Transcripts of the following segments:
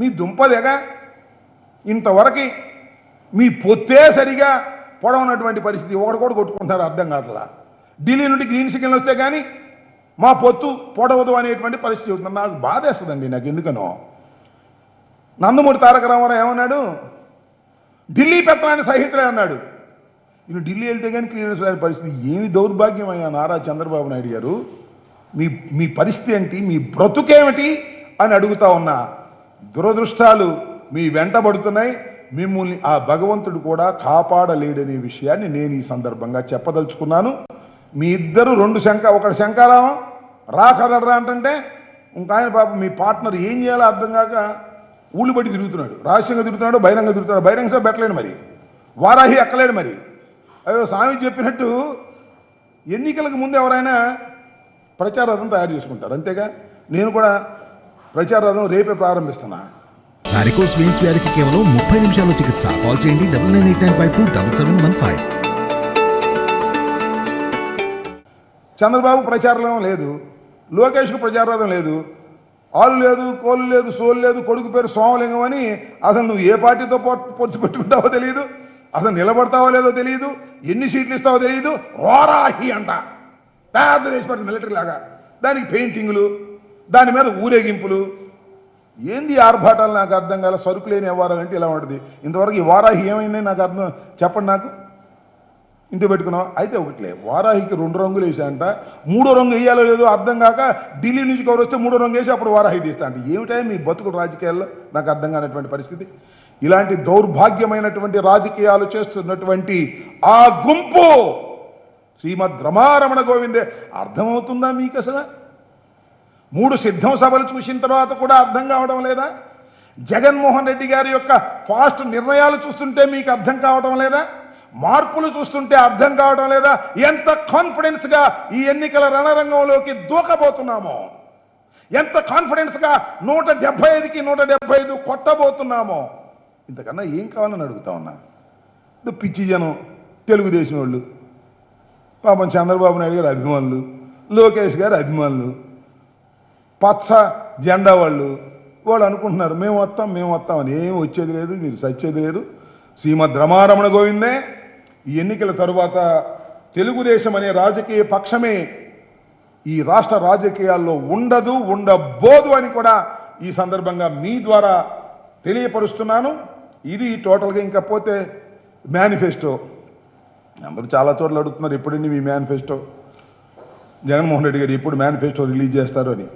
మీ దుంపదేగా ఇంతవరకు మీ పొత్తే సరిగా పొడవనటువంటి పరిస్థితి ఒకటి కూడా కొట్టుకుంటారు అర్థం కావట్లా? ఢిల్లీ నుండి గ్రీన్ సిగ్నల్ వస్తే కానీ మా పొత్తు పొడవదు అనేటువంటి పరిస్థితి అవుతుంది. నాకు బాధేస్తుందండి నాకు ఎందుకనో. నందమూరి తారక రామారావు ఏమన్నాడు? ఢిల్లీ పెత్తనాన్ని సహితులే అన్నాడు. ఇది ఢిల్లీ వెళ్తే కానీ క్లియరెన్స్ రాని పరిస్థితి ఏమి దౌర్భాగ్యం అయ్యా నారా చంద్రబాబు నాయుడు గారు? మీ మీ పరిస్థితి ఏంటి? మీ బ్రతుకేమిటి? అని అడుగుతా ఉన్నా. దురదృష్టాలు మీ వెంటబడుతున్నాయి మిమ్మల్ని ఆ భగవంతుడు కూడా కాపాడలేడనే విషయాన్ని నేను ఈ సందర్భంగా చెప్పదలుచుకున్నాను. మీ ఇద్దరు రెండు శంక ఒకటి శంకారావం రా కదడరా అంటే ఇంక ఆయన పాప మీ పార్ట్నర్ ఏం చేయాలో అర్థం కాక ఊళ్ళు తిరుగుతున్నాడు. రహస్యంగా తిరుగుతున్నాడు బహిరంగ తిరుగుతున్నాడు. బహిరంగ పెట్టలేడు మరి. వారాహి ఎక్కలేడు మరి. అయ్యో స్వామి చెప్పినట్టు ఎన్నికలకు ముందు ఎవరైనా ప్రచారం తయారు చేసుకుంటారు. అంతేగా? నేను కూడా ప్రచార రేపే ప్రారంభిస్తున్నా. వారికోస్ వెయిన్స్ వ్యాధికి కేవలం ముప్పై నిమిషాల్లో చికిత్స. కాల్ చేయండి double nine eight nine five two double seven one five. Chandrababu ప్రచారం లేదు లోకేష్కు ప్రచారం లేదు. ఆలు లేదు కోలు లేదు సోలు లేదు కొడుకు పేరు సోమలింగం అని అసలు నువ్వు ఏ పార్టీతో పొ- పొత్తు పెట్టుకుంటావో తెలియదు అసలు నిలబడతావో లేదో తెలియదు ఎన్ని సీట్లు ఇస్తావో తెలియదు రోరాహి అంట. పెద్ద దేశపడి మిలిటరీ లాగా. దానికి పెయింటింగులు దాని మీద ఊరేగింపులు. ఏంది ఆర్భాటాలు? నాకు అర్థం కాల. సరుకు లేని అంటే ఇలా ఉంటుంది. ఇంతవరకు ఈ వారాహి ఏమైంది? నాకు అర్థం చెప్పండి నాకు. ఇంటి పెట్టుకున్నాం అయితే ఒకట్లే. వారాహికి రెండు రంగులు వేసాయంట. మూడో రంగు వేయాలో లేదో అర్థం కాక ఢిల్లీ నుంచి కవర్ వస్తే మూడో రంగు వేసి అప్పుడు వారాహి తీస్తా అంటే ఏమిటా మీ బతుకు రాజకీయాల్లో? నాకు అర్థం కానటువంటి పరిస్థితి. ఇలాంటి దౌర్భాగ్యమైనటువంటి రాజకీయాలు చేస్తున్నటువంటి ఆ గుంపు శ్రీమద్ రమారమణ గోవిందే. అర్థమవుతుందా మీకు అసలు? మూడు సిద్ధం సభలు చూసిన తర్వాత కూడా అర్థం కావడం లేదా? జగన్మోహన్ రెడ్డి గారి యొక్క ఫాస్ట్ నిర్ణయాలు చూస్తుంటే మీకు అర్థం కావడం లేదా? మార్పులు చూస్తుంటే అర్థం కావడం లేదా? ఎంత కాన్ఫిడెన్స్గా ఈ ఎన్నికల రణరంగంలోకి దూకబోతున్నామో? ఎంత కాన్ఫిడెన్స్గా నూట డెబ్బై ఐదుకి నూట డెబ్బై ఐదు కొట్టబోతున్నామో? ఇంతకన్నా ఏం కావాలని అడుగుతా ఉన్నా? ఇది పిచ్చి జనం తెలుగుదేశం వాళ్ళు పాపం చంద్రబాబు నాయుడు గారు అభిమానులు లోకేష్ గారు అభిమానులు పచ్చ జెండా వాళ్ళు. వాళ్ళు అనుకుంటున్నారు మేము వస్తాం మేము వస్తాం అని. ఏం వచ్చేది లేదు మీరు సచ్చేది లేదు. శ్రీమద్ రమారమణ గోవిందే. ఈ ఎన్నికల తరువాత తెలుగుదేశం అనే రాజకీయ పక్షమే ఈ రాష్ట్ర రాజకీయాల్లో ఉండదు ఉండబోదు అని కూడా ఈ సందర్భంగా మీ ద్వారా తెలియపరుస్తున్నాను. ఇది టోటల్గా ఇంకా పోతే మేనిఫెస్టో. అందరూ చాలా చోట్ల అడుగుతున్నారు ఎప్పుడండి మీ మేనిఫెస్టో? జగన్మోహన్ రెడ్డి గారు ఎప్పుడు మేనిఫెస్టో రిలీజ్ చేస్తారు అని.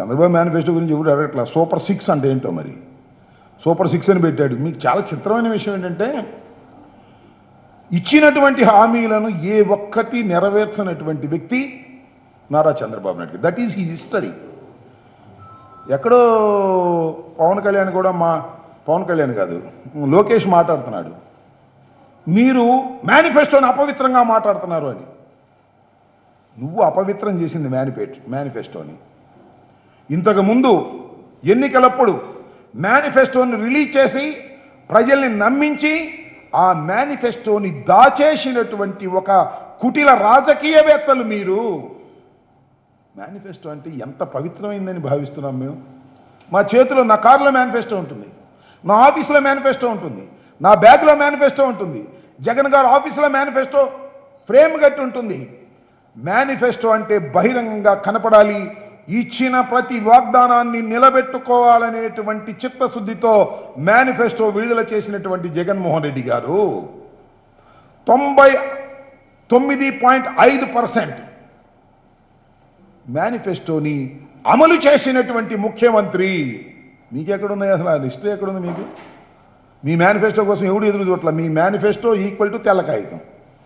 చంద్రబాబు మేనిఫెస్టో గురించి ఎవరు అడగట్లా? సూపర్ సిక్స్ అంటే ఏంటో మరి? సూపర్ సిక్స్ అని పెట్టాడు. మీకు చాలా చిత్రమైన విషయం ఏంటంటే ఇచ్చినటువంటి హామీలను ఏ ఒక్కటి నెరవేర్చినటువంటి వ్యక్తి Nara Chandrababu Naidu. That is his history ఎక్కడో పవన్ కళ్యాణ్ కూడా మా పవన్ కళ్యాణ్ కాదు లోకేష్ మాట్లాడుతున్నాడు. మీరు మేనిఫెస్టోని అపవిత్రంగా మాట్లాడుతున్నారు అని. నువ్వు అపవిత్రం చేసింది మేనిఫెట్ మేనిఫెస్టోని. ఇంతకుముందు ఎన్నికలప్పుడు మేనిఫెస్టోని రిలీజ్ చేసి ప్రజల్ని నమ్మించి ఆ మేనిఫెస్టోని దాచేసినటువంటి ఒక కుటిల రాజకీయవేత్తలు మీరు. మేనిఫెస్టో అంటే ఎంత పవిత్రమైందని భావిస్తున్నాం మేము. మా చేతిలో నా కారులో మేనిఫెస్టో ఉంటుంది నా ఆఫీసులో మేనిఫెస్టో ఉంటుంది నా బ్యాగ్లో మేనిఫెస్టో ఉంటుంది జగన్ గారు ఆఫీసులో మేనిఫెస్టో ఫ్రేమ్ కట్టి ఉంటుంది. మేనిఫెస్టో అంటే బహిరంగంగా కనపడాలి ఇచ్చిన ప్రతి వాగ్దానాన్ని నిలబెట్టుకోవాలనేటువంటి చిత్తశుద్ధితో మేనిఫెస్టో విడుదల చేసినటువంటి జగన్మోహన్ రెడ్డి గారు తొంభై తొమ్మిది పాయింట్ ఐదు పర్సెంట్ మేనిఫెస్టోని అమలు చేసినటువంటి ముఖ్యమంత్రి. మీకెక్కడున్నాయి అసలు? ఆ లిస్ట్ ఎక్కడుంది మీకు? మీ మేనిఫెస్టో కోసం ఎవడు ఎదురు చూడట్ల? మీ మేనిఫెస్టో ఈక్వల్ టు తెల్ల కాగితం